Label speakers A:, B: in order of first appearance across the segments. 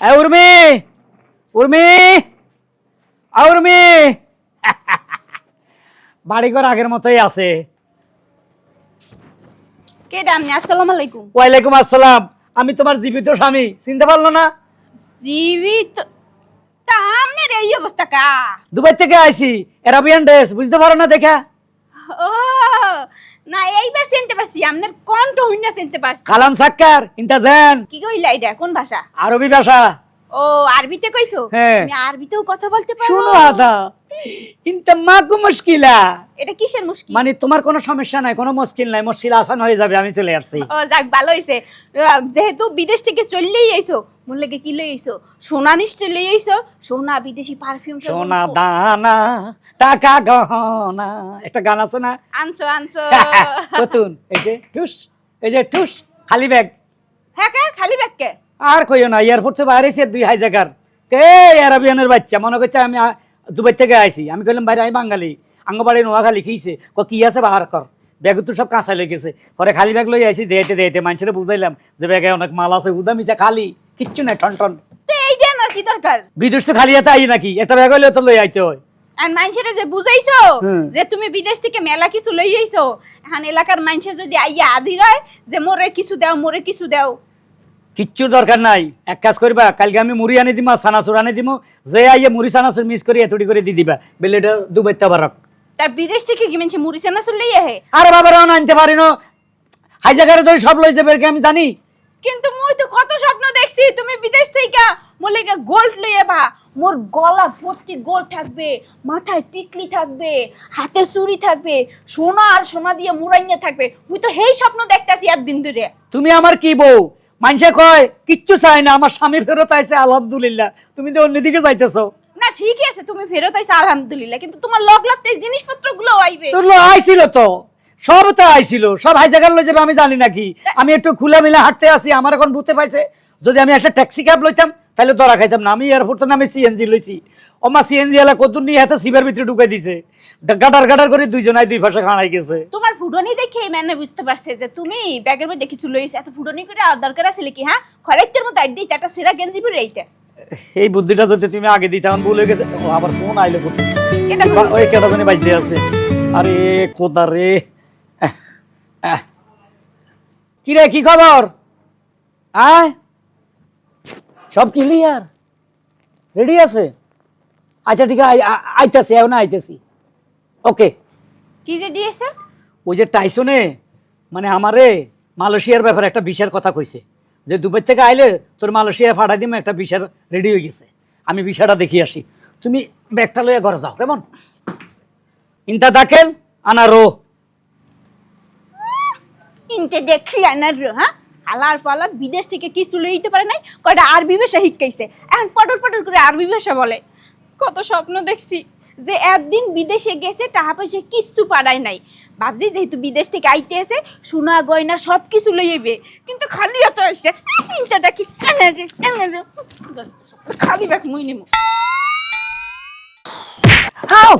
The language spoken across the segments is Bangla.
A: উর্মি উর্মি উর্মি। বাড়িঘর আগের মতোই আছে।
B: কে ডামনি আসসালামু আলাইকুম।
A: ওয়ালাইকুম আসসালাম। আমি তোমার জীবিত স্বামী চিনতে পারল না?
B: জীবিত? তা আমনের এই অবস্থা কা?
A: দুবাই থেকে আইছি এরাবিয়ান ড্রেস বুঝতে পারো না দেখা?
B: ও না এইবার চিনতে পারছি আপনার কণ্ঠ হইনা চিনতে পারছি।
A: কালাম সাক্কার ইন্টাজেন
B: কি কইলা এটা কোন ভাষা?
A: আরবি ভাষা।
B: ও আরবিতে কইছো?
A: হ্যাঁ।
B: তুমি আরবিতেও কথা বলতে পারো?
A: শুনো আদা ইনতা মাকু মুশকিলা।
B: এটা কিসের মুশকিল?
A: মানে তোমার কোনো সমস্যা নাই কোনো মুশকিল নাই মুশকিল আসান হয়ে যাবে আমি চলে আসছি।
B: ও যাক ভালো হইছে। যেহেতু বিদেশ থেকে চললেই আইছো মোর লাগে কি লই আইছো? সোনা নিশ্চয় লই আইছো? সোনা বিদেশি পারফিউম
A: সোনা দানা টাকা গহনা। একটা গান আছে না?
B: আনছো আনছো।
A: নতুন। এই যে টুস এই যে টুস খালি ব্যাগ।
B: হ্যাঁ কে? খালি ব্যাগকে
A: আর কইও না এয়ারপোর্ট থেকে বাইরে এসে দুই হাই জায়গার কে আরবিয়ানের বাচ্চা? মনে করছে আমি দুবাই থেকে আইছি। আমি কইলাম বাইরে আমি বাঙালি। আঙ্গ বাড়ি নোয়াখালী খেয়েছে। ক কি আছে বাহার কর? ব্যাগ তো সব কাঁচা লই গেছে। পরে খালি ব্যাগ লই আইছি দেতে দেতে মানুষের বুঝাইলাম যে ব্যাগে অনেক মাল আছে উদা মিচা খালি। কিচ্ছু নাই টন টন
B: কি দরকার?
A: বিদেশ তো খালি এত আই নাকি? একটা ব্যাগ হইলে তো লই আইতে হয়।
B: আর মানুষের যে বুঝাইছো যে তুমি বিদেশ থেকে মেলা কিছু লই আইছো এখন এলাকার মানুষের যদি আইয়া হাজির হয় যে মোরে কিছু দাও মোরে কিছু দাও।
A: কিচ্ছু দরকার নাই। এক কাজ করবা কালকে আমি মুড়ি আনি দিমা সানাসুর আনি দিমু। যে আইয়ে মুড়ি সানাসুর মিস করে এতটি করে দি দিবা। বেলে এটা দুবাই তাবারক
B: তার বিদেশ থেকে কি মানুষ মুড়ি না চললেই আহে?
A: আরে বাবা রাও আনতে পারি না। হাই জায়গায় ধরে সব লই যাবে আমি জানি।
B: কিন্তু মুই তো কত স্বপ্ন দেখছি তুমি বিদেশ থেকে মোর লেগে গোল্ড লইয়ে বা মোর গলা ভর্তি গোল থাকবে মাথায় টিকলি থাকবে হাতে চুড়ি থাকবে সোনা আর সোনা দিয়ে মুড়াইয়া থাকবে। মুই তো হেই স্বপ্ন দেখতাছি আর দিন ধরে।
A: তুমি আমার কি বউ? মানুষে কয় কিচ্ছু চাই না আমার স্বামী ফেরত আইছে আলহামদুলিল্লাহ। তুমি তো অন্যদিকে যাইতেছো।
B: না ঠিকই আছে তুমি ফেরত আইছো আলহামদুলিল্লাহ কিন্তু তোমার লগ লগ এই জিনিসপত্রগুলো আইবে।
A: তোর লো আইছিল তো? সব তো আইছিল সব হাই জায়গার লই যাবে আমি জানি নাকি আমি একটু খুলে মিলে হাঁটতে আসি আমার এখন বুঝতে পাইছে। যদি আমি একটা ট্যাক্সি ক্যাব লইতাম তাহলে ধরা খাইতাম না। আমি এয়ারপোর্ট নামে সিএনজি লইছি। ওমা সিএনজি এলা কত নিয়ে হাতে সিবের ভিতরে ঢুকাই দিছে? গাটার গাটার করে দুইজনাই দুই ভাষা খাড়াই গেছে।
B: তোমার ফুডনি দেখে মানে বুঝতে পারছে যে তুমি ব্যাগের মধ্যে কিছু লইছ এত ফুডনি করে আর দরকার আছে কি হ্যাঁ? খরাইতের মতো আইডি একটা সিরা গেঞ্জি পরে এইতে
A: এই বুদ্ধিটা যদি তুমি আগে দিতে আমার ভুল হয়ে গেছে। ও আবার ফোন আইলো কোথায়? ওই কেটা জানি বাজতে আছে। আরে খোদা রে। কি রে কি খবর? আয়। সব ক্লিয়ার রেডি আছে? আচ্ছা ঠিক আছে আইতাছি এখন আইতেছি। ওকে
B: কি যে দিয়েছে?
A: ওই যে টাইসনে মানে আমারে মালয়েশিয়ার ব্যাপারে একটা বিষয়ের কথা কইছে। যে দুবাই থেকে আইলে তোর মালয়েশিয়া ফাটাই দিমে একটা বিষয় রেডি হয়ে গেছে। আমি বিষয়টা দেখি আসি। তুমি ব্যাগটা লইয়া ঘরে যাও। কেমন? ইনটা দেখেন আনা রো।
B: ইনতে দেখি আনার রে, হ্যাঁ? আলার পালা বিদেশ থেকে কিছু লইতে পারে নাই কয়টা আরবি ভাষা শিখাইছে। এখন পটর পটর করে আরবি ভাষা বলে। কত স্বপ্ন দেখছি যে একদিন বিদেশে গেছে টাকা পয়সা কিচ্ছু পাড়ায় নাই। ভাবছি যেহেতু বিদেশ থেকে আইতে এসে সোনা গয়না সব কিছু লই আইবে। কিন্তু খালি এত এসে ইনটা কি। খালি ব্যাগ মুই নিমু।
C: হাও!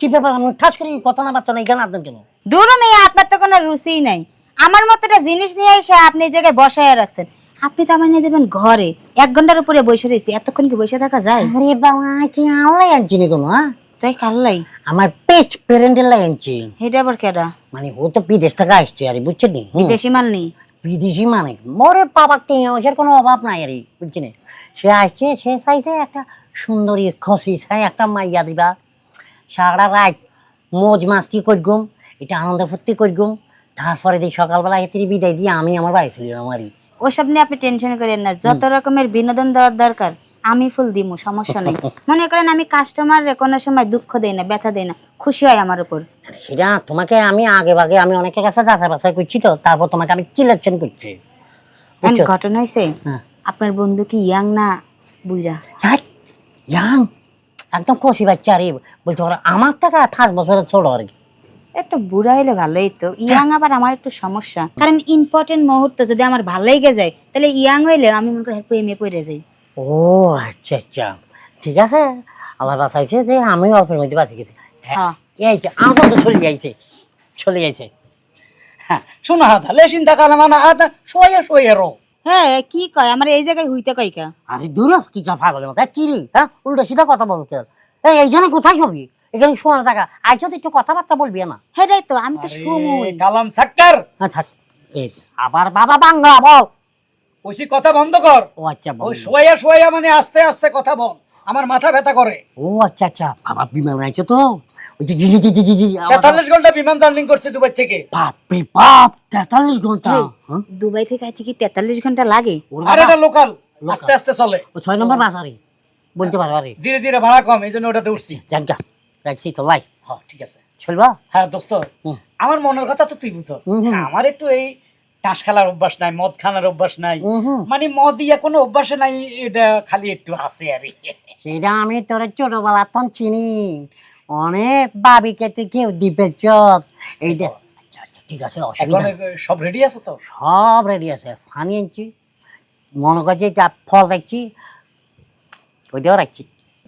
C: কি ব্যাপার আমি ঠাস করে কথা না বাচ্চা না এখানে আনতেন কেন?
D: দূর মেয়ে আপনার তো কোনো রুচিই নাই। আমার মতো একটা জিনিস নিয়ে এসে আপনি এই জায়গায় বসায় রাখছেন। আপনি তো আমার নিয়ে যাবেন ঘরে। এক ঘণ্টার উপরে বসে রয়েছি। এতক্ষণ কি বসে থাকা যায়?
C: আরে বাবা কি আল্লাহ আনছি নি কোনো হ্যাঁ?
D: তাই কাল্লাই?
C: আমার বেস্ট ফ্রেন্ডের লাই আনছি
D: এটা আবার কেডা?
C: মানে ও তো বিদেশ থেকে আসছে আরে বুঝছেন নি? হুম।
D: মাল নেই?
C: বিদেশি মানে মরে বাবার টেঁসের কোনো অভাব নাই আরে বুঝছেন সে আসছে সে চাইছে একটা সুন্দরী খসি চাই একটা মাইয়া দিবা। সারা রাত মোজ মাস্তি করগুম এটা আনন্দ ফুর্তি করগুম। তারপরে দিয়ে সকালবেলা এতে বিদায় দিয়ে আমি আমার বাড়ি চলে যাব আমারই
D: ওসব নিয়ে আপনি টেনশন করেন না। যত রকমের বিনোদন দেওয়ার দরকার আমি ফুল দিমু সমস্যা নেই। মনে করেন আমি কাস্টমার কোনো সময় দুঃখ দেই না ব্যথা দেই না খুশি হয় আমার উপর।
C: সেটা তোমাকে আমি আগে ভাগে আমি অনেকের কাছে যাচাই বাছাই করছি তো তারপর তোমাকে আমি সিলেকশন করছি।
D: ঘটনা হয়েছে
C: হ্যাঁ।
D: আপনার বন্ধু কি ইয়াং না বুঝা
C: ইয়াং? একদম খুশি বাচ্চা রে বলতে পারো আমার টাকা পাঁচ বছরের ছোট আর কি।
D: একটু বুড়া হইলে ভালোই তো ইয়াং আবার আমার একটু সমস্যা। কারণ ইম্পর্টেন্ট মুহূর্ত যদি আমার ভালো লেগে যায় তাহলে ইয়াং হইলে আমি মনে করি প্রেমে পড়ে যাই।
C: ও আচ্ছা আচ্ছা। ঠিক আছে। আল্লাহ বাঁচাইছে যে আমি অল্পের মধ্যে বাঁচে গেছি। হ্যাঁ।
D: হ্যাঁ।
C: আমার তো চলে যাইছে। চলে যাইছে।
A: হ্যাঁ শোনো লেসিন থাকা না মানে শোয়ে শোয়ে রো।
D: হ্যাঁ কি কয়? আমার এই জায়গায় হইতে কয় কা?
C: আরে দূর কি কা পাগলের মতো। কি রে? হ্যাঁ উল্টো সিধা কথা বলতে এই এইখানে কোথায় ছবি এখানে শোনা টাকা আইসো তো একটু কথাবার্তা বলবি না?
D: হ্যাঁ তো আমি তো সময়
A: কালাম সাক্কার।
C: আচ্ছা এই আবার বাবা বাংলা বল।
A: ওসি কথা বন্ধ কর।
C: ও আচ্ছা
A: ওই শোয়া শোয়া মানে আস্তে আস্তে কথা বল। আমার মাথা ব্যথা করে।
C: ও আচ্ছা আচ্ছা। বাবা বিমান আইছে তো। ওই যে জি জি জি জি জি জি
A: তেতাল্লিশ ঘণ্টা বিমান জার্নিং করছে দুবাই থেকে।
C: বাপ রে বাপ তেতাল্লিশ
D: ঘণ্টা।
C: হ্যাঁ?
D: দুবাই থেকে আইতে কি তেতাল্লিশ ঘণ্টা লাগে?
A: আর এটা লোকাল আস্তে আস্তে চলে।
C: ও ছয় নম্বর বাসারি বলতে পারো আরে।
A: ধীরে ধীরে ভাড়া কম এই জন্য ওটাতে উঠছি।
C: জানকা রাখছি তো লাই।
A: হ্যাঁ ঠিক আছে।
C: চলবা?
A: হ্যাঁ দোস্ত। আমার মনের কথা তো তুই
C: হুম।
A: আমার একটু এই তাস খেলার অভ্যাস নাই মদ খানার অভ্যাস নাই। মানে মদ ইয়া কোনো অভ্যাসে নাই এটা খালি একটু আছে আর
C: সেটা আমি তোর ছোটবেলা তখন চিনি। অনেক বাবিকে তুই কেউ দিবে চত এইটা আচ্ছা আচ্ছা ঠিক আছে অসুবিধা
A: সব রেডি আছে তো?
C: সব রেডি আছে ফানি আনছি। মনে করছি যা ফল রাখছি ওইটাও রাখছি।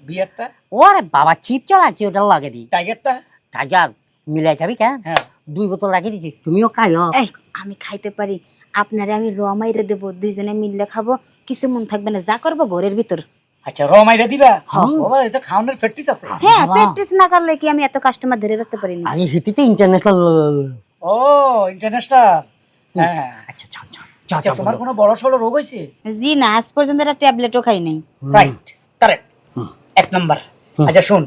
A: বিয়ারটা?
C: ওরে বাবা চিপ চালাচ্ছি ওটা লাগে দিই
A: টাইগারটা
C: টাইগার মিলাই খাবি কেন
A: হ্যাঁ।
C: দুই বোতল রাখি দিচ্ছি তুমিও খাইও।
D: এই, আমি খাইতে পারি। আপনারে আমি র মাইরে দেবো দুইজনে মিললে খাব কিছু মন থাকবে না যা করব ঘরের ভিতর।
A: আচ্ছা র মাইরা দিবা? বাবা এটা খাওয়ানোর প্র্যাকটিস আছে।
D: হ্যাঁ। প্র্যাকটিস না করলে কি আমি এত কাস্টমার ধরে রাখতে পারিনি
C: আরে হিতিতে ইন্টারন্যাশনাল
A: ও ইন্টারন্যাশনাল হ্যাঁ।
C: আচ্ছা চল চল চল
A: আচ্ছা তোমার কোনো বড় সড়ো রোগ হয়েছে?
D: জি না আজ পর্যন্ত একটা ট্যাবলেটও খাই নাই।
A: রাইট কারেক্ট এক নাম্বার আচ্ছা শুন?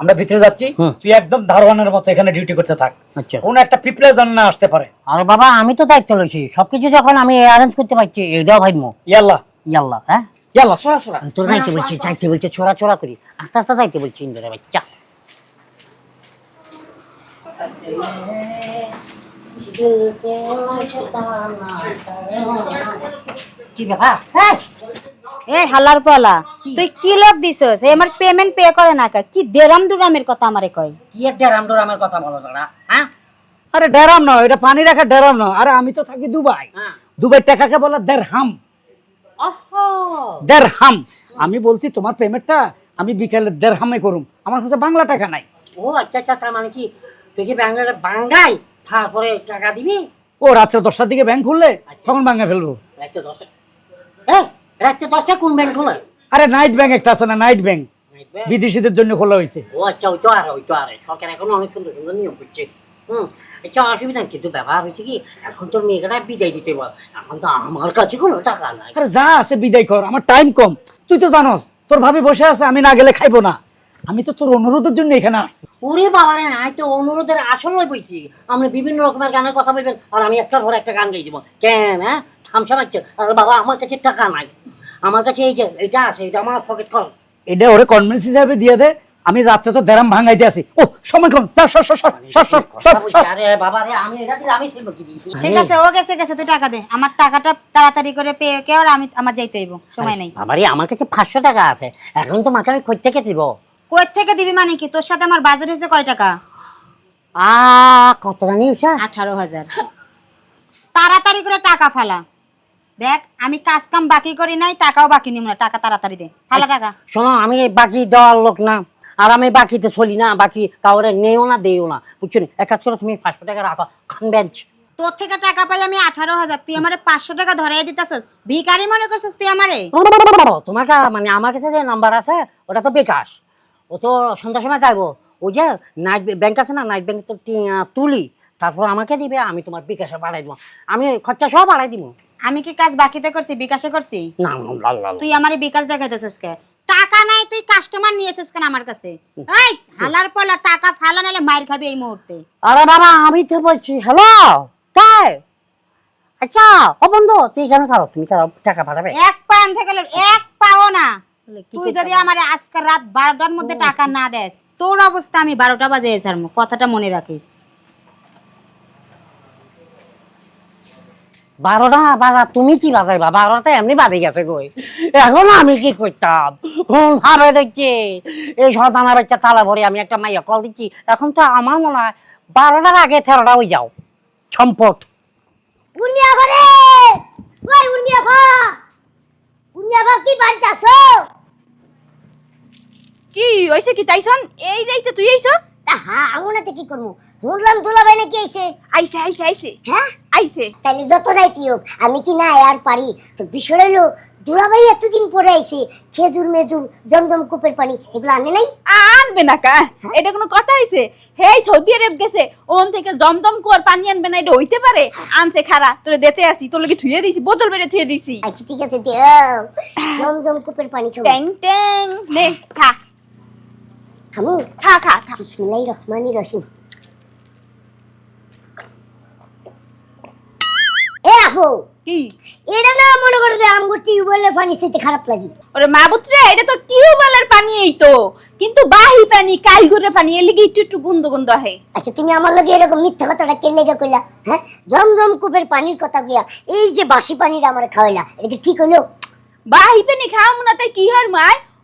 A: আমরা ভিতরে যাচ্ছি। তুই একদম ধারওয়ানের মতো এখানে ডিউটি করতে থাক।
C: আচ্ছা।
A: কোন একটা পিপলে যেন না আসতে পারে।
C: আরে বাবা আমি তো দায়িত্ব লইছি। সবকিছু যখন আমি অ্যারেঞ্জ করতে পারছি এটাও ভাইমো।
A: ইয়াল্লা।
C: ইয়াল্লা হ্যাঁ?
A: ইয়াল্লা সোয়া
C: আমি তোর দায়িত্ব বলছি চাইতে বলছে ছোড়া ছোড়া করি। আস্তে আস্তে দায়িত্ব বলছি ইন্দুরে বাচ্চা কি ব্যাপার? হ্যাঁ।
D: এ হালার পালা তুই কি লোক দিছস? আমার পেমেন্ট পে করে না কি দেরাম দুরামের কথা আমারে কয়?
C: কি একটা রামডোরামের কথা বলো তোরা হ্যাঁ?
A: আরে ডেরাম নয় এটা পানি রাখা ডেরাম নয়। আরে আমি তো থাকি দুবাই।
C: হ্যাঁ।
A: দুবাই টাকাকে বলে দের হাম
C: ওহো
A: দের হাম আমি বলছি তোমার পেমেন্টটা আমি বিকালে দের হামে করুম। আমার কাছে বাংলা টাকা নাই।
C: ও আচ্ছা আচ্ছা তার মানে কি? তুই কি বাংলাদেশে বাঙ্গাই তারপরে টাকা দিবি?
A: ও রাত্রে দশটার দিকে ব্যাংক খুললে তখন ভাঙা ফেলব।
C: রাত্রে দশটা এই রাত্রে দশটা কোন ব্যাংক খোলা?
A: আরে নাইট ব্যাংক একটা আছে না নাইট ব্যাংক বিদেশিদের জন্য খোলা হয়েছে।
C: ও আচ্ছা ওই তো আর ওই তো আর। সরকার এখন অনেক সুন্দর সুন্দর নিয়ম করছে। হুম আচ্ছা অসুবিধা কিন্তু ব্যাপার হয়েছে কি? এখন মেয়েটা বিদায় দিতে বল এখন তো আমার কাছে কোনো টাকা নাই।
A: আরে যা আছে বিদায় কর আমার টাইম কম। তুই তো জানোস তোর ভাবি বসে আছে আমি না গেলে খাইবো না। আমি তো তোর অনুরোধের জন্য এখানে আসছি।
C: ওরে বাবা রে আমি তো অনুরোধের আসল লই বইছি আমরা বিভিন্ন রকমের গানের কথা বলবেন আর আমি একটার পর একটা গান গাই দিব। কেন হ্যাঁ? বাবা আমার কাছে টাকা নাই। আমার কাছে এই যে এটা আছে এটা আমার পকেট
A: এটা ওরে হিসাবে দিয়ে দে আমি রাত্রে তো দেরাম ও সময় কম। সর সর সর সর সর সর সর
C: আরে বাবা রে আমি এটা দিলাম আমি কি
D: ঠিক আছে ও গেছে গেছে তুই টাকা দে। আমার টাকাটা তাড়াতাড়ি করে কে আর আমি আমার যাইতে সময় নাই।
C: আমারই আমার কাছে 500 টাকা আছে। এখন তো মাকে আমি কই থেকে দিব?
D: কই থেকে দিবি মানে কি? তোর সাথে আমার বাজারে আছে কয় টাকা?
C: আ কত জানি উষা?
D: 18000 তাড়াতাড়ি করে টাকা ফালা। দেখ আমি কাজ কাম বাকি করি নাই টাকাও বাকি নিব না টাকা তাড়াতাড়ি দে। ফালা টাকা।
C: শোনো আমি বাকি দেওয়ার লোক না আর আমি বাকিতে চলি না বাকি কাউরে নেও না দেও না। বুঝছ? এক কাজ করো তুমি পাঁচশো টাকা রাখো খান বেঞ্চ।
D: তোর থেকে টাকা পাই আমি আঠারো হাজার তুই আমারে পাঁচশো টাকা ধরাই দিতেছস। ভিকারি মনে করছিস তুই আমারে?
C: তোমার মানে আমার কাছে যে নাম্বার আছে ওটা তো বিকাশ। ও তো সন্ধ্যার সময় যাইবো। ওই যে নাইট ব্যাংক আছে না নাইট ব্যাংক তো তুলি। তারপর আমাকে দিবে আমি তোমার বিকাশে বাড়াই দিব। আমি খরচা সব বাড়াই দিব।
D: আমি কি কাজ বাকিতে করছি বিকাশে করছি?
C: না।
D: তুই আমারে বিকাশ দেখাইতেছিস কে? টাকা নাই তুই কাস্টমার নিয়েছিস কেন আমার কাছে? এই হালার পলা টাকা ফালা নালে মার খাবি এই মুহূর্তে।
C: আরে বাবা আমি তো বলছি হ্যালো কে? আচ্ছা ও বন্ধু তুই কেন খাও তুমি খাও টাকা পাঠাবে?
D: এক পান থেকে গেলে এক পাও না। তুই যদি আমার আজকে রাত বারোটার মধ্যে টাকা না দেস তোর অবস্থা আমি বারোটা বাজে এসার কথাটা মনে রাখিস।
C: বারোটা বাজা তুমি কি বাজাইবা? বারোটা এমনি বাজে গেছে কই? এখন আমি কি করতাম? হুম ভাবে দেখছি। এই সন্তানের বাচ্চা তালা ভরে আমি একটা মাইয়া কল দিচ্ছি। এখন তো আমার মনে হয় বারোটার আগে তেরোটা হয়ে যাও। সম্পদ।
E: উর্মিয়া ঘরে! ওই উর্মিয়া ভা উর্মিয়া ভা কি বাড়িতেছ
B: কি হইছে কি তাইছন? এই রাইতে তুই আইছস?
E: হ্যাঁ আমি না কি করব শুনলাম দুলা ভাই নাকি আইছে?
B: আইছে আইছে আইছে।
E: হ্যাঁ?
B: আইছে। আইছে
E: তাইলে যত রাইতি হোক আমি কি না আর পারি? তো বিষয় হলো দুলাভাই এতদিন পরে আইছে খেজুর মেজুর জমজম কূপের পানি এগুলো আনে নাই?
B: আনবে না কা? এটা কোনো কথা হইছে? হেই সৌদি আরব গেছে ওন থেকে জমজম কুয়ার পানি আনবে না এটা হইতে পারে? আনছে খারা তোরে দিতে আসি তোর লগে থুয়ে দিছি বোতল বেড়ে থুয়ে দিছি।
E: আচ্ছা ঠিক আছে দেও জমজম কূপের পানি খাব।
B: ট্যাং ট্যাং নে খা।
E: খামু?
B: খা খা খা।
E: বিসমিল্লাহির রহমানির রহিম। এ
B: কি?
E: এটা না মনে করো যে আমগো টিউবওয়েলের পানি খারাপ লাগে।
B: ওরে মাবুত্রে এটা তো টিউবওয়েলের পানি এই তো। কিন্তু বাহি পানি কালগুরে পানি এর লিগে একটু একটু গুন্দ গুন্দ আহে।
E: আচ্ছা তুমি আমার লগে এরকম মিথ্যা কথাটা কে লেগে কইলা হ্যাঁ? জমজম কূপের পানির কথা কইয়া এই যে বাসি পানিটা আমার খাওয়াইলা এটা কি ঠিক হলো
B: বাহি পানি তাই কি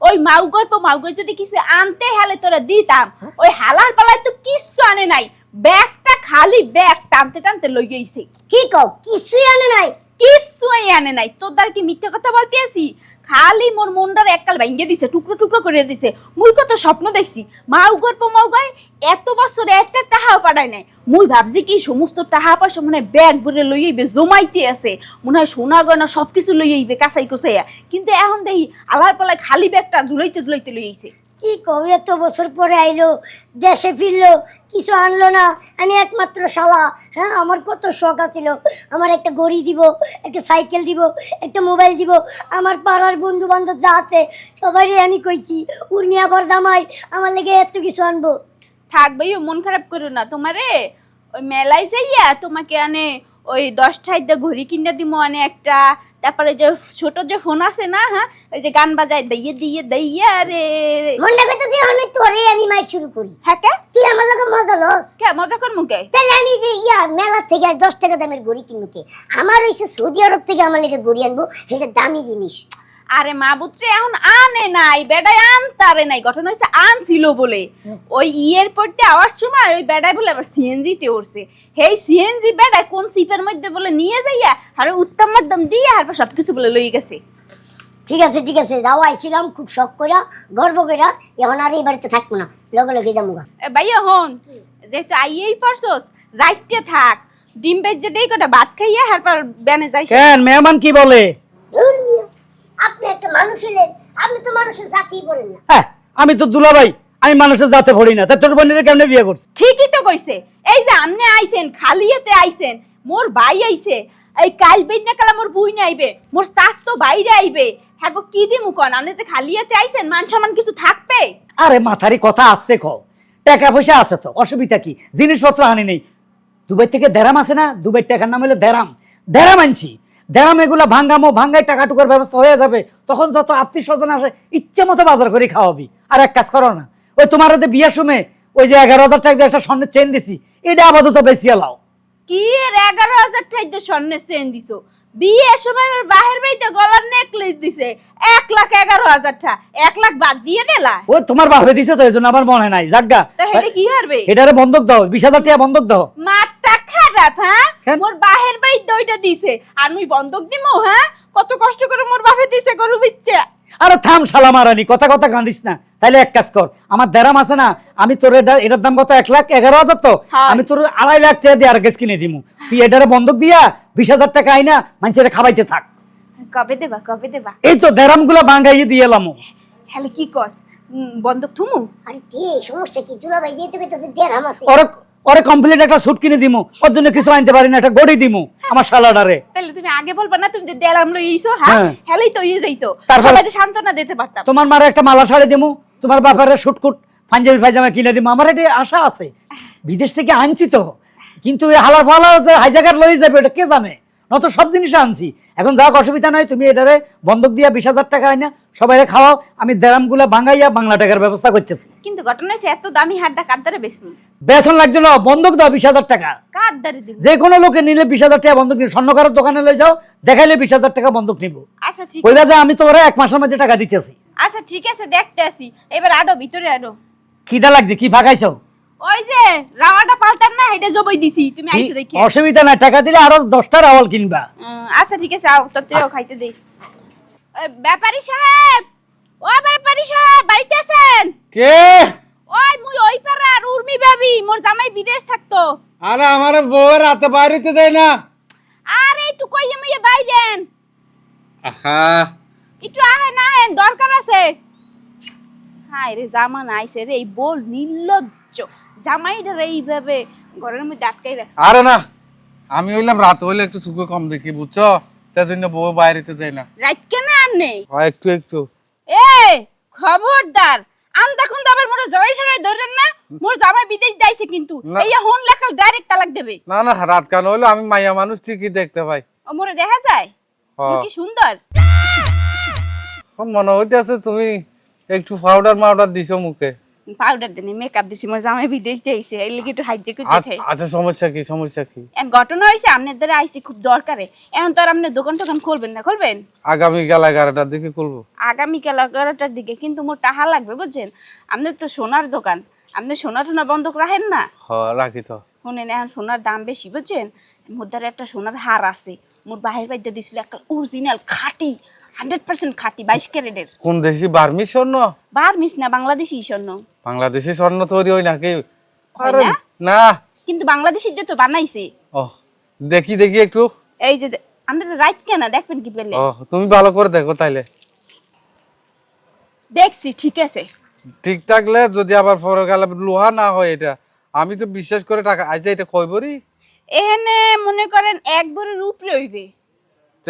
B: ওই মাউ গল্প মাউ যদি কিছু আনতে হেলে তোরা দিতাম ওই হালার পালায় তো কিচ্ছু আনে নাই। ব্যাগটা খালি ব্যাগ টানতে টানতে লই গেছে।
E: কি কও? কিছুই আনে নাই?
B: কিচ্ছুই আনে নাই। তোর দ্বার কি মিথ্যে কথা বলতে আসি? খালি মোর মনটার এককাল ভাঙ্গে দিছে টুকরো টুকরো করে দিছে। মুই কত স্বপ্ন দেখছি। মাউ গল্প মাউ গায় এত বছর একটা টাহাও পাঠায় নাই। মুই ভাবছি কি সমস্ত টাহা পয়সা মনে হয় ব্যাগ ভরে লই আইবে জমাইতে আছে। মনে হয় সোনা গয়না সব কিছু লই আইবে কাঁচাই কুচাইয়া কিন্তু এখন দেখি আলার পালায় খালি ব্যাগটা ঝুলাইতে ঝুলাইতে লই আইছে।
E: কি কও, এত বছর পরে আইলো, দেশে ফিরলো, কিছু আনলো না। আমি একমাত্র শালা হ্যাঁ? আমার কত শখ আছিল। আমার একটা ঘড়ি দিব, একটা সাইকেল দিব, একটা মোবাইল দিব। আমার পাড়ার বন্ধু বান্ধব যা আছে সবারই আমি কইছি, উর্মিয়া বরদামাই, আমার লেগে এত কিছু আনব।
B: থাক ভাইও, মন খারাপ করো না তোমারে। ওই মেলায় যাইয়া তোমাকে আনে ওই দশটায় দিয়ে ঘড়ি কিনে দিব অনেক একটা। তারপরে যে ছোট যে ফোন আছে না হ্যাঁ ওই যে গান বাজায় দিয়ে দিয়ে দিয়ে রে
E: মনটা কথা যে আমি তোরে আমি মাই শুরু করি।
B: হ্যাঁ কে?
E: তুই আমার লগে মজা লস।
B: কে মজা কর মুকে
E: তাহলে আমি যে ইয়া মেলা থেকে আর দশ টাকা দামের ঘড়ি কিনুকে আমার ওই সৌদি আরব থেকে আমার লেগে ঘড়ি আনব এটা দামি জিনিস।
B: আরে মা বুত্রে এখন আনে নাই বেডাই আনতারে নাই ঘটনা হয়েছে আনছিল বলে। ওই ইয়ের পড়তে আওয়ার সময় ওই বেডাই বলে আবার সিএনজি তে উঠছে হেই সিএনজি বেডাই কোন সিপের মধ্যে বলে নিয়ে যাইয়া আর উত্তম মাধ্যম দিয়ে আর সবকিছু বলে লই গেছে।
E: ঠিক আছে ঠিক আছে যাও আইছিলাম খুব শখ কইরা গর্ব কইরা এখন আর এই বাড়িতে থাকব না লগে লগে যাব
B: ভাইয়া হন যেহেতু আইয়েই পারছস রাইটে থাক ডিম বেজে দেই কটা ভাত খাইয়া তারপর বেনে যাই
A: কেন মেহমান কি বলে?
E: আপনি একটা মানুষ হলেন আপনি তো মানুষের জাতিই পড়েন না।
A: হ্যাঁ আমি তো দুলাভাই আমি মানুষের জাতে পড়ি না। তা তোর বোনের কেমনে বিয়ে করছিস
B: ঠিকই তো কইছে। এই যে আমনে আইছেন খালিয়েতে আইছেন মোর ভাই আইছে এই কাল বেইনা কালা মোর বুই না আইবে মোর শাস তো বাইরে আইবে। হ্যাঁ গো কি দিমু কন? আপনি যে খালিয়েতে আইছেন মান সম্মান কিছু থাকবে?
A: আরে মাথারি কথা আসতে কও। টাকা পয়সা আছে তো অসুবিধা কি? জিনিসপত্র আনি নেই। দুবাই থেকে দেরাম আছে না? দুবাই টাকার নাম হলো দেরাম। দেরাম আনছি। দেরাম এগুলো ভাঙ্গামো ভাঙ্গাই টাকা টুকার ব্যবস্থা হয়ে যাবে তখন যত আত্মীয় স্বজন আসে ইচ্ছে মতো বাজার করে খাওয়াবি। আর এক কাজ করো না ওই তোমার ওদের বিয়ের সময় ওই যে এগারো হাজার টাকা একটা স্বর্ণের চেন দিছি এটা আপাতত বেশি লাও।
B: কি এর এগারো হাজার টাইতে স্বর্ণের চেন দিছো? বিয়ের সময় বাহের বাড়িতে গলার নেকলেস দিছে এক লাখ এগারো হাজার টা এক লাখ বাদ দিয়ে দিলা?
A: ও তোমার ভাবে দিছে তো এই জন্য আমার মনে নাই। জাগা
B: তো কি হারবে
A: এটারে বন্ধক দাও বিশ হাজার টাকা বন্ধক দাও।
B: মাথা খারাপ হ্যাঁ? মোর বাহের বাড়ি দইটা দিছে। আর মুই বন্ধক দিমু হ্যাঁ? কত কষ্ট করে মোর বাপে দিছে গরু বিচ্ছে।
A: আরে থাম শালা মারানি কথা কথা কাঁদিস না। তাহলে এক কাজ কর আমার দেরাম আছে না আমি তোর এটা এটার দাম কত? এক লাখ এগারো হাজার তো।
B: হ্যাঁ।
A: আমি তোর আড়াই লাখ টাকা দিয়ে আর গ্যাস কিনে দিমু। তুই এটারে বন্ধক দিয়া বিশ হাজার টাকা আইনা মানুষের খাবাইতে থাক।
B: কবে দেবা কবে দেবা?
A: এই তো দেরামগুলা ভাঙ্গাইয়ে দিয়ে এলাম।
B: হ্যালে কি কস? উম, বন্ধক থুমু?
E: আরে কি সমস্যা কি? দুলাভাই যেহেতু কইতাছে দেড় আছে।
A: ওরে ওরে কমপ্লিট একটা স্যুট কিনে দিমু। ওর জন্য কিছু আনতে পারি না একটা গড়ি দিমু আমার শালাডারে
B: তাহলে তুমি আগে বলবা না তুমি যে ডেলাম লই ইসো হ্যাঁ?
A: হ্যাঁ।
B: হেলেই তো ইয়ে যাইতো।
A: তারপর-
B: সবাই সান্ত্বনা দিতে পারতাম।
A: তোমার মারে একটা মালা শাড়ি দিমু তোমার বাপারে শুটকুট পাঞ্জাবি পায়জামা কিনে দিমু। আমার এটা আশা আছে। বিদেশ থেকে আনছি তো। কিন্তু এই হালার ফালা হাইজাকার লই যাবে এটা কে জানে? নত সব জিনিস আনছি। এখন যাক অসুবিধা নয় তুমি এটারে বন্ধক দিয়া বিশ হাজার টাকা আইনা। সবাই খাওয়াও আমি দেরামগুলা ভাঙ্গাইয়া বাংলা টাকার ব্যবস্থা করতেছি।
B: কিন্তু ঘটনা হচ্ছে এত দামি হাড্ডা কাদ্দারে বেশি
A: বেতন লাগছে না বন্ধক দাও বিশ হাজার টাকা।
B: কাদ্দারে দিব?
A: যে কোনো লোকে নিলে বিশ হাজার টাকা বন্ধক নিবে। স্বর্ণকারের দোকানে লই যাও দেখাইলে বিশ হাজার টাকা বন্ধক নিব।
B: আচ্ছা ঠিক
A: কইলা যে আমি তোমার এক মাসের মধ্যে টাকা দিতেছি।
B: আচ্ছা ঠিক আছে দেখতে আসি। এবার আডো ভিতরে আডো
A: খিদা লাগছে কি ফাঁকাইছো
B: ওই যে রাওয়াটা পাল্টার না হেডে জবই দিছি। তুমি আইছো দেখি।
A: অসুবিধা নাই টাকা দিলে আরও দশটা রাওয়াল কিনবা।
B: আচ্ছা ঠিক আছে আও তত্ত্বেও খাইতে দেই ব্যাপারী সাহেব! ও ব্যাপারী সাহেব বাড়িতে আছেন?
F: কে?
B: ওই মুই ওই পাড়ার উর্মি ভাবি মোর জামাই বিদেশ থাকতো।
F: আরে আমার বউয়ের হাতে বাড়িতে দেয় না।
B: একটু কইয়ে মিয়ে বাইরেন।
F: আহা।
B: একটু আহে না আহেন দরকার আছে। হায় রে জামান আইছে রে এই বল নির্লজ্জ। জামাইটা রে এইভাবে ঘরের মধ্যে আটকাই রাখছে।
F: আরে না আমি হইলাম রাত হইলে একটু সুখে কম দেখি বুঝছ? সেজন্য বউ বাইরেতে দেয় না।
B: রাত কেন আননে?
F: হয় একটু একটু।
B: এ খবরদার। আন দেখুন তো আবার মোর জয় সরাই ধরেন না মোর জামাই বিদেশ যাইছে কিন্তু। এই হন লেখাল ডাইরেক্ট তালাক দেবে।
F: না না রাত কেন হইলে? আমি মাইয়া মানুষ ঠিকই দেখতে পাই।
B: ও মোরে দেখা যায়। কি সুন্দর?
F: আমার মনে হইতেছে তুমি একটু পাউডার মাউডার দিছো মুখে।
B: পাউডার দেনি মেকআপ দিছি মোর জামাই বিদেশ যাইছে এই লাগি একটু হাইজে
F: আচ্ছা আচ্ছা, সমস্যা কি সমস্যা কি?
B: ঘটনা আপনার দ্বারা আইসি খুব দরকারে। এখন তো আর আপনি দোকান টোকান খুলবেন না খুলবেন?
F: আগামী কাল এগারোটার দিকে খুলবো।
B: আগামীকাল এগারোটার দিকে কিন্তু মোর টাকা লাগবে বুঝছেন? আপনার তো সোনার দোকান আপনি সোনা টোনা বন্ধক রাখেন না?
F: হ রাখি তো।
B: শুনেন এখন সোনার দাম বেশি বুঝছেন? মোর দ্বারা একটা সোনার হার আছে মোর বাহির বাড়িতে দিছিল একটা অরিজিনাল খাঁটি হান্ড্রেড পার্সেন্ট খাঁটি বাইশ ক্যারেটের।
F: কোন দেশি বার্মি স্বর্ণ?
B: বারমিস না বাংলাদেশি স্বর্ণ।
F: বাংলাদেশি স্বর্ণ তৈরি হয় নাকি? আরে
B: না? কিন্তু বাংলাদেশি যে তো বানাইছে।
F: ও দেখি দেখি একটু।
B: এই যে রাইট কেন দেখবেন কি পেলে?
F: ও তুমি ভালো করে দেখো তাইলে।
B: দেখছি ঠিক আছে।
F: ঠিক থাকলে যদি আবার পরকালে লোহা না হয় এটা আমি তো বিশ্বাস করে টাকা আজ এটা কইবরি
B: এখানে মনে করেন এক বড়ের উপরে হইবে।
F: তে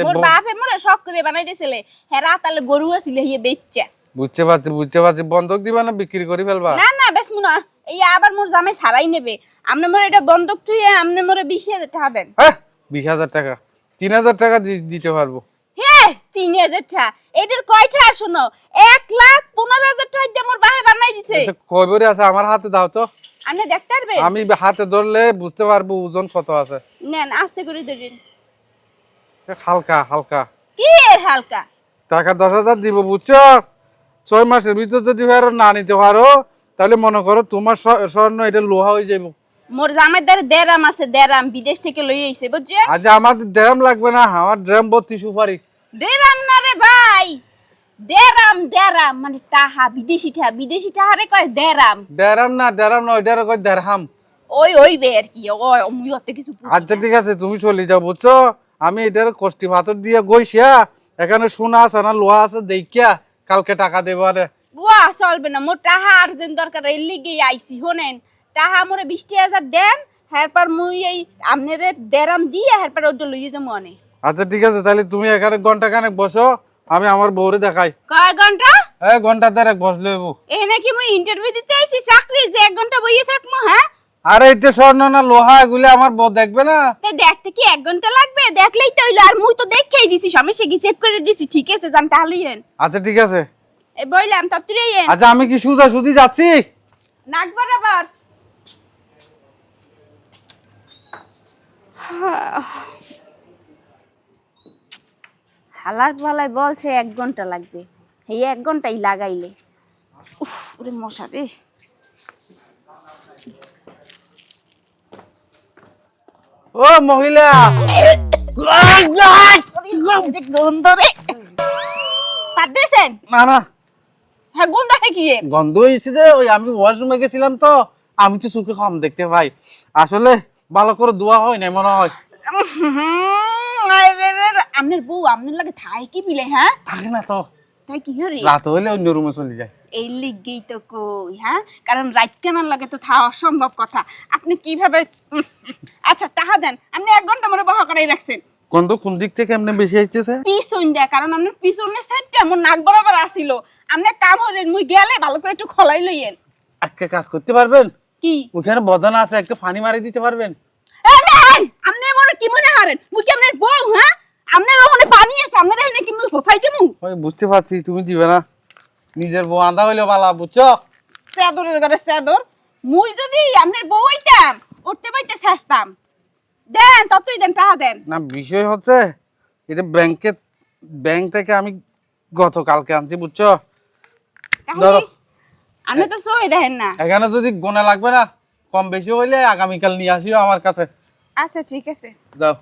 B: মোর বাপে মোরে শখ করে বানাই দিয়েছিলে। হ্যাঁ রাতালে গরু আছিল হিয়ে বেচছে।
F: বুঝতে পারছি বুঝতে পারছি। বন্ধক দিবা না বিক্রি করে ফেলবা?
B: না না বেশ মুনা। এই আবার মোর জামাই ছাড়াই নেবে। আপনি মোর এটা বন্ধক থুয়ে আপনি মোরে বিশ হাজার টাকা দেন।
F: হ্যাঁ টাকা। টাকা দিতে পারব।
B: টাকা। এটার কয়টা শোনো? লাখ পনেরো হাজার টাকা দিয়ে মোর বাহে বানাই দিছে।
F: আচ্ছা, আছে আমার হাতে দাও তো।
B: আপনি দেখতে পারবেন
F: আমি হাতে ধরলে বুঝতে পারব ওজন কত আছে।
B: নেন আস্তে করে ধরেন।
F: হালকা হালকা।
B: কি এর হালকা?
F: টাকা দশ হাজার দিব বুঝছ? ছয় মাসের ভিতর যদি আরও না নিতে পারো তাহলে মনে করো তোমার স্ব- স্বর্ণ এটা লোহা হয়ে যাবে
B: মোর জামাই দ্বারা দেরাম আছে দেরাম বিদেশ থেকে লই আইছে বুঝছে?
F: আজ আমার ড্রাম লাগবে না আমার ড্রাম ভর্তি সুপারি।
B: দেরাম না রে ভাই! দেরাম দেরাম মানে টাহা বিদেশি টাহা বিদেশি টাহারে কয় দেরাম
F: ড্রাম না ড্রাম না ওইটার কই দেড়হাম।
B: ওই ওই বে আর কি ওই মুই অত কিছু
F: আচ্ছা ঠিক আছে তুমি চলে যাও বুঝছ? আমি এটার কষ্টি ভাতর দিয়ে গইছিয়া এখানে সোনা আছে না লোহা আছে দেখিয়া কালকে টাকা দেবো আরে।
B: বুয়া চলবে না। মোর টাহা আর্জেন্ট দরকার এই লিগে আইছি হোনেন টাহা মোরে বিশটি হাজার দেন হ্যারপর মুই এই আপনারে দেরাম দিয়ে হ্যারপর ওটা লইয়ে যাব অনে
F: আচ্ছা ঠিক আছে তাহলে তুমি এখানে ঘণ্টা খানেক বসো আমি আমার বউরে দেখাই।
B: কয় ঘণ্টা
F: এ ঘণ্টা দেড়েক বসলে হইবো।
B: এখানে কি মুই ইন্টারভিউ দিতে আইছি? চাকরির যে এক ঘণ্টা বইয়ে থাকব হ্যাঁ?
F: আরে এটা স্বর্ণ না লোহা এগুলি আমার বউ দেখবে না?
B: দেখতে কি এক ঘণ্টা লাগবে? দেখলেই তো হইল আর মুই তো দেখেই দিছি সমস্যা কি চেক করে দিছি ঠিক আছে যান তাহলেই হেন।
F: আচ্ছা ঠিক আছে।
B: এই বইলাম তত্তুরে হেন।
F: আচ্ছা আমি কি সুজা সুজি যাচ্ছি?
B: নাক বরাবর। হালার পালায় বলছে এক ঘণ্টা লাগবে। এই এক ঘন্টাই লাগাইলে। উফ ওরে মশা রে।
F: ও মহিলা।
B: গন্ধ রে
F: না না।
B: হ্যাঁ গন্ধ কি এর?
F: গন্ধ হয়েছে যে ওই আমি ওয়াশরুমে গেছিলাম তো আমি তো চোখে কম দেখতে পাই। আসলে ভালো করে দোয়া হয় না মনে হয়।
B: রে রে রে, আপনার বউ আপনার লাগে থাই কি পিলে হ্যাঁ?
F: থাকে না তো।
B: তাই কি হরে
F: রাত হইলে অন্য রুমে চলে যায়।
B: এই লিগেই তো কই হ্যাঁ? কারণ কেনার লাগে তো অসম্ভব কথা। আপনি কীভাবে আচ্ছা টাকা দেন। আপনি এক ঘণ্টা মনে বহা করাই রাখছেন।
F: গন্ধ কোন দিক থেকে এমনি বেশি আইতেছে?
B: পিছন দেয় কারণ আপনার পিছনের সাইডটা আমার নাক বরাবর আসিল। আপনি কাম হলেন মুই গেলে ভালো করে একটু খলাই লইয়েন।
F: একটা কাজ করতে পারবেন?
B: কি?
F: ওখানে বদনা আছে একটা পানি মারি দিতে পারবেন?
B: আপনি মনে কি মনে হারেন মুই কি আপনার বউ হ্যাঁ? আপনার ওখানে পানি আছে আপনার এখানে কি মুই হোসাই দেবো
F: ওই বুঝতে পারছি তুমি দিবে না। নিজের বউ আন্দা হইলে বালা বুঝছ?
B: চাদরের ঘরে চাদর। মুই যদি আপনার বউ হইতাম উঠতে পাইতে চেষ্টাম দেন ততই দেন টাকা দেন।
F: না বিষয় হচ্ছে এটা ব্যাংকে ব্যাংক থেকে আমি গতকালকে আনছি বুঝছ? ধরো।
B: আপনি তো সই দেখেন না।
F: এখানে যদি গোনা লাগবে না কম বেশি হইলে আগামীকাল নিয়ে আসিও আমার কাছে।
B: আচ্ছা ঠিক আছে।
F: দাও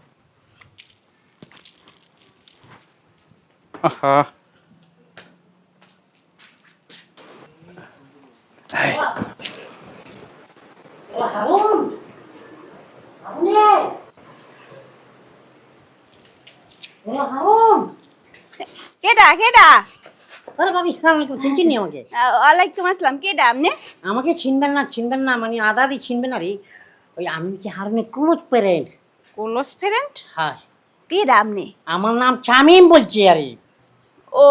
F: আহা।
C: আমাকে? ছিনবেন না ছিনবেন না মানে আদা দি ছিনবে না রে। আদাদি আরে ওই আমি কি হারনে ক্লোজ প্যারেন্ট
B: ক্লোজ প্যারেন্ট
C: হ্যাঁ।
B: কেডা আপনি?
C: আমার নাম চামিম বলছি আরে।
B: ও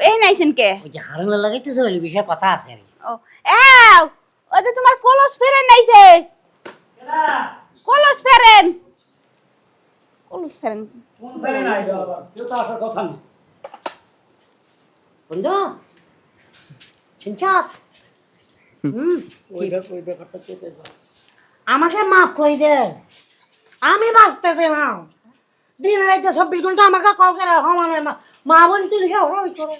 B: এই নাইছেন কে?
C: ওই যে হারনে লাগাইতে তো বিষয় কথা আছে আরে।
B: ও এও ও যে তোমার কলস ফেরেন নাইছে। কলস ফেরেন। কলস ফেরেন।
A: কেউ তো আসার কথা না
C: বন্ধু। আমাকে মাফ করে দে। আমি বাঁচতেছি না। দিন রাইতে চব্বিশ ঘণ্টা আমাকে কল করে সমানে মা মা বোন তুই করে।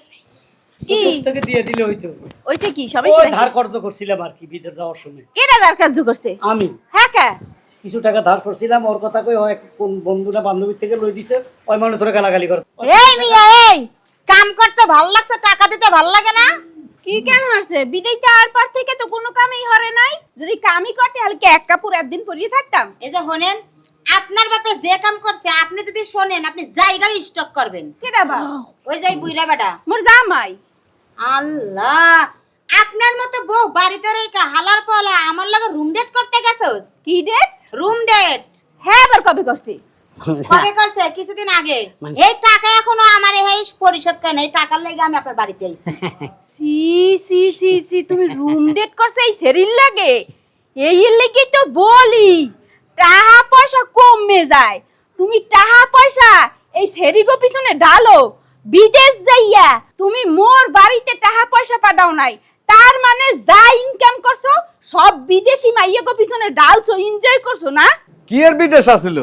B: কি?
A: তোকে দিয়ে দিলে হইতো।
B: ওইছে কি?
A: ওই
B: সমস্যা
A: ধার কর্জ করছিলাম আর কি বিদেশ যাওয়ার সময়।
B: কেডা দার কাজ করছে?
A: আমি।
B: হ্যাঁ কে?
A: কিছু টাকা ধার করছিলাম ওর কথা কই হয় কোন বন্ধু না বান্ধবীর থেকে লই দিছে ওই মানুষ ধরে গালাগালি করে।
D: এই মিয়া এই! কাম করতে ভালো লাগছে টাকা দিতে ভালো লাগে না?
B: কি কেন হাসছে বিদেইতে আর পার থেকে তো কোনো কামই হরে নাই। যদি কামই করতে তাহলে কি এক কাপড় একদিন পরিয়ে থাকতাম?
D: এই যে শোনেন আপনার বাপে যে কাম করছে আপনি যদি শোনেন আপনি জায়গায় স্টক করবেন।
B: কেডা বা
D: ওই যাই বুইরা বেটা।
B: মোর জামাই।
D: আল্লাহ আপনার মতো বউ বাড়িতে রেখে হালার পালা আমার লগে রুম ডেট করতে গেছস?
B: কি ডেট
D: রুম ডেট
B: হ্যাঁ আবার কবে করছি?
D: কবে করছে? কিছুদিন আগে। এই টাকা এখনও আমার এই পরিশোধ এই টাকার লেগে আমি আপনার বাড়িতে আইছি।
B: সি সি সি সি তুমি রুম ডেট করছে এই শরীর লাগে? এই লেগে তো বলি টাকা পয়সা কমে যায়। তুমি টাকা পয়সা এই সেরিগো পিছনে ডালো বিদেশ যাইয়া তুমি মোর বাড়িতে টাকা পয়সা পাঠাও নাই, তার মানে যা ইনকাম করছ, সব বিদেশি মাইয়াগো পিছনে ডালছো এনজয় করছ না?
F: কি এর বিদেশ আসিল?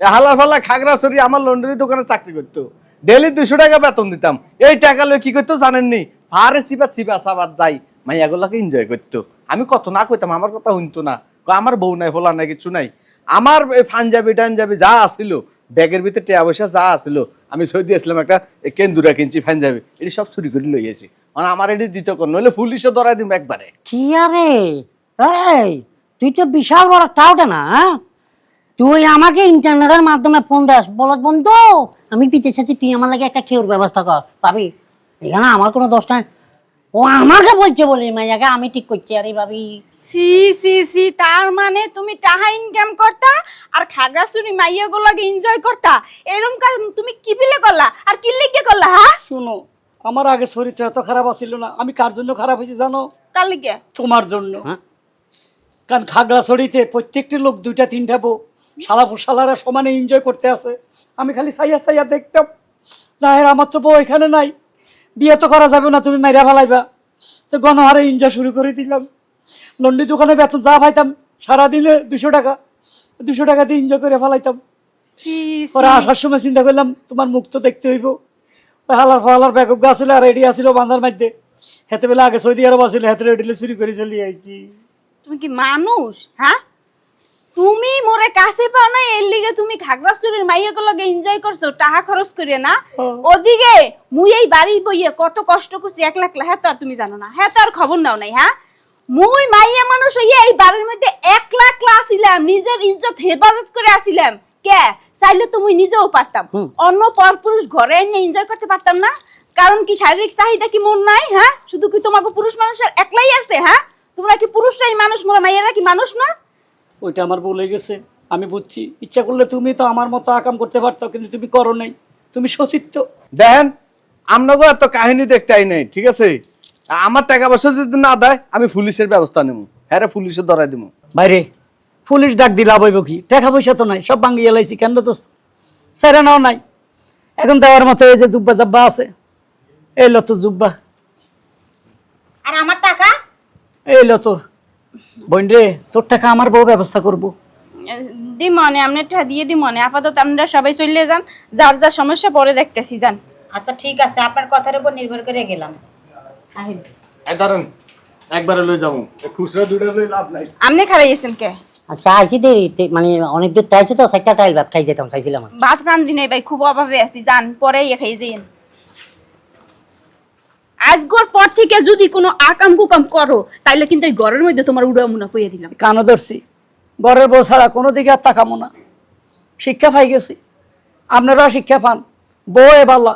F: হালা ফালা খাগড়াছড়ি আমার লন্ডনের দোকানে চাকরি করতো। ডেলি দুশো টাকা বেতন দিতাম। এই টাকা লয়ে কি করতো জানেননি? ফারে চিপা চিপা সাবাদ যাই মাইয়াগুলাকে এনজয় করতো। আমি কত না কইতাম, আমার কথা শুনতো না। আমার বউ নাই ফোলা নাই, কিছু নাই। আমার এই পাঞ্জাবি টাঞ্জাবি যা আসিল ব্যাগের ভিতরে টেয়া পয়সা যা আসিল আমি সৌদি আসলাম একটা কেন্দুরা কিনছি পাঞ্জাবি এটি সব চুরি করে লইয়েছি মানে আমার এটি দিত কর, নইলে পুলিশে ধরাই দিম একবারে।
C: কি আরে? তুই তো বিশাল বড় টাউটা না হ্যাঁ? তুই আমাকে ইন্টারনেটের মাধ্যমে ফোন দাস, বলত বন্ধু, আমি বিদেশ আছি, তুই আমার লাগে একটা খেউর ব্যবস্থা কর, পাবি? এখানে আমার কোনো দোষ নাই। ও আমাকে বলছে বলি মাইয়াকে আমি ঠিক করছি। আরে ভাবি
B: সি সি সি তার মানে তুমি টাকা ইনকাম করতা আর খাগড়াছড়ি মাইয়া গুলাকে এনজয় করতা? এরকম কাজ তুমি কি বিলে করলা আর কি লিখে করলা হ্যাঁ
A: শুনো আমার আগে চরিত্র এত খারাপ আছিল না আমি কার জন্য খারাপ হয়েছি জানো?
B: কার লিখে
A: তোমার জন্য।
C: হ্যাঁ?
A: কারণ খাগড়াছড়িতে প্রত্যেকটি লোক দুইটা তিনটা বউ শালা শালারা সমানে এনজয় করতে আছে আমি খালি সাইয়া সাইয়া দেখতাম যাহের আমার তো বউ এখানে নাই। বিয়ে তো করা যাবে না তুমি মাইরা ফেলাইবা। তো গণহারে এনজয় শুরু করে দিলাম। লন্ডি দোকানে বেতন যা পাইতাম সারা দিলে দুশো টাকা। দুশো টাকা দিয়ে এনজয় করে ফেলাইতাম। পরে আসার সময় চিন্তা করলাম তোমার মুখ তো দেখতে হইব। হালার ফালার ব্যাকক আছিল আর রেডি আছিল বান্ধার মধ্যে হেতে বেলা আগে সৌদি আরব আছিল হেতে রেডি চুরি করে চলে আইছি।
B: তুমি কি মানুষ হ্যাঁ? তুমি মোরে কাছে পাও না এর লিগে তুমি খাগড়াছড়ির মাইয়া গুলাকে এনজয় করছ টাকা খরচ করে না।
A: হ্যাঁ।
B: ওদিকে মুই এই বাড়ির বইয়ে কত কষ্ট করছি এক লাখ হ্যাঁ তো আর তুমি জানো না হ্যাঁ তো আর খবর নাও নাই হ্যাঁ? মুই মাইয়া মানুষ হইয়া এই বাড়ির মধ্যে এক লাখ আসিলাম নিজের ইজ্জত হেফাজত করে আসিলাম। কে? চাইলে তো মুই নিজেও পারতাম। অন্য পরপুরুষ ঘরে এনে এনজয় করতে পারতাম না। কারণ কি শারীরিক চাহিদা কি মন নাই হ্যাঁ? শুধু কি তোমাকে পুরুষ মানুষের একলাই আছে হ্যাঁ? তোমরা কি পুরুষরাই মানুষ মোরা মাইয়ারা কি মানুষ না?
A: ওইটা আমার বলে গেছে আমি বুঝছি। ইচ্ছা করলে তুমি তো আমার মতো আকাম করতে পারতো কিন্তু তুমি করো নাই। তুমি সতীত্ব
F: দেখেন আপনাকেও এত কাহিনী দেখতে আই নাই ঠিক আছে? আমার টাকা পয়সা যদি না দেয় আমি পুলিশের ব্যবস্থা নেব হ্যাঁ পুলিশে ধরাই দেবো
A: বাইরে পুলিশ ডাক দিলা বইব কি? টাকা পয়সা তো নাই সব ভাঙ্গি এলাইছি কেন তো সেরা নাও নাই। এখন দেওয়ার মতো এই যে জুব্বা জাব্বা আছে এই লো তো জুব্বা।
D: আর আমার টাকা?
A: এই লো তোর। বোন রে তোর টাকা আমার বউ ব্যবস্থা করব।
B: দি মনে আপনারটা দিয়ে দি মনে। আপাতত আপনারা সবাই চলে যান যার যার সমস্যা পরে দেখতেছি যান।
D: আচ্ছা ঠিক আছে আপনার কথার উপর নির্ভর করে গেলাম। আহিন
F: এই একবারে লই যাব। খুচরা দুইটা লই লাভ নাই।
B: আপনি খারাইয়েছেন কে?
C: আজকে আইসি দেরি মানে অনেক দূর তাইছে তো একটা টাইল ভাত খাই যেতাম চাইছিলাম
B: ভাত রান্ধি নাই ভাই খুব অভাবে আছি যান পরে ইয়ে খাই যাইন আজগর পর থেকে যদি কোনো আকাম কুকাম করো, তাইলে কিন্তু এই ঘরের মধ্যে তোমার উড়া মুনা কইয়ে দিলাম।
A: কানো ধরছি। ঘরের বউ ছাড়া কোনো দিকে আর তাকামো না। শিক্ষা পাই গেছি। আপনারাও শিক্ষা পান। বউ এ বাল্লা